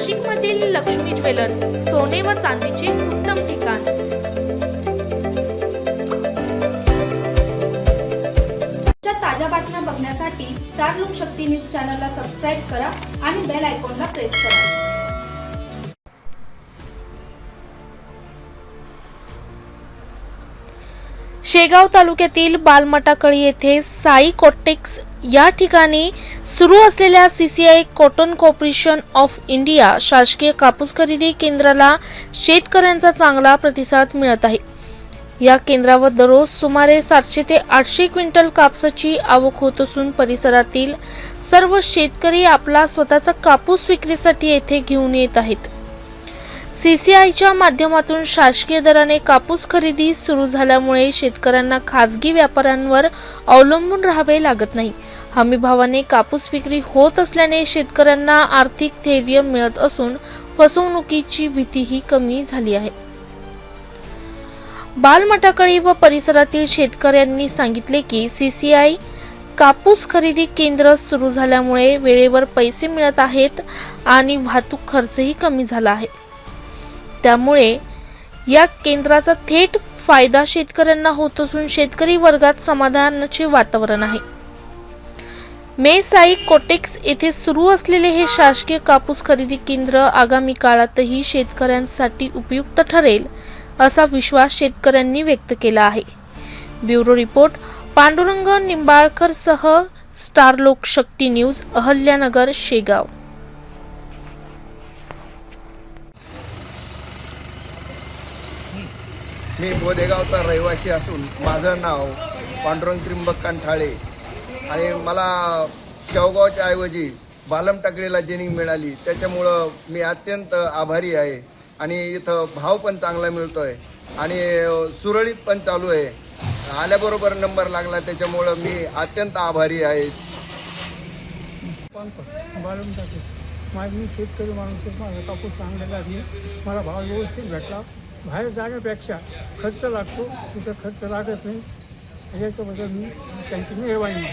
नाशिकमधील लक्ष्मी ज्वेलर्स सोने व चांदीचे उत्तम ठिकाण. ताज्या बातम्या बघण्यासाठी स्टार लोक शक्ती न्यूज चॅनलला सबस्क्राईब करा आणि बेल आयकॉनला प्रेस करा. शेगाव तालुक्यातील बालमटाकळी येथे साई कोटेक्स या ठिकाणी सुरू असलेल्या CCI cotton corporation of India शासकीय कापूस खरेदी केंद्राला शेतकऱ्यांचा चांगला प्रतिसाद मिळत आहे. या केंद्रावर दररोज सुमारे सातशे ते आठशे क्विंटल कापसाची आवक होत असून परिसरातील सर्व शेतकरी आपला स्वतःचा कापूस विक्रीसाठी येथे घेऊन येत आहेत. सीसीआयच्या माध्यमातून शासकीय दराने कापूस खरेदी सुरू झाल्यामुळे शेतकऱ्यांना खाजगी व्यापाऱ्यांवर अवलंबून राहावे लागत नाही. हमीभावाने कापूस विक्री होत असल्याने शेतकऱ्यांना आर्थिक धैर्य मिळत असून फसवणुकीची भीतीही कमी झाली आहे. बालमटाकळी व परिसरातील शेतकऱ्यांनी सांगितले की सीसीआय कापूस खरेदी केंद्र सुरू झाल्यामुळे वेळेवर पैसे मिळत आहेत आणि वाहतूक खर्चही कमी झाला आहे. त्यामुळे या केंद्राचा थेट फायदा शेतकऱ्यांना होत असून शेतकरी वर्गात समाधानाचे वातावरण आहे. मेसाई कोटेक्स येथे सुरू असलेले हे शासकीय कापूस खरेदी केंद्र आगामी काळातही शेतकऱ्यांसाठी उपयुक्त ठरेल असा विश्वास शेतकऱ्यांनी व्यक्त केला आहे. ब्युरो रिपोर्ट पांडुरंग निंबाळकर सह स्टार लोकशक्ती न्यूज अहल्यानगर शेगाव. मी बोदेगावचा रहिवासी असून माझं नाव पांडुरंग त्रिंबक कांठाळे. आणि मला शेवगावच्या ऐवजी बालमटाकळीला जेनिंग मिळाली. त्याच्यामुळं मी अत्यंत आभारी आहे. आणि इथं भाव पण चांगला मिळतोय. आणि सुरळीत पण चालू आहे. आल्याबरोबर नंबर लागला त्याच्यामुळं मी अत्यंत आभारी आहे. पानपट बाळून माझी मी शेतकरी माणूस माझा कापूस चांगलेला आहे. मला भाव व्यवस्थित भेटला. बाहेर जाण्यापेक्षा खर्च लागतो. तिथं खर्च लागत नाही. याच्याबद्दल मी त्यांची मेहरबानी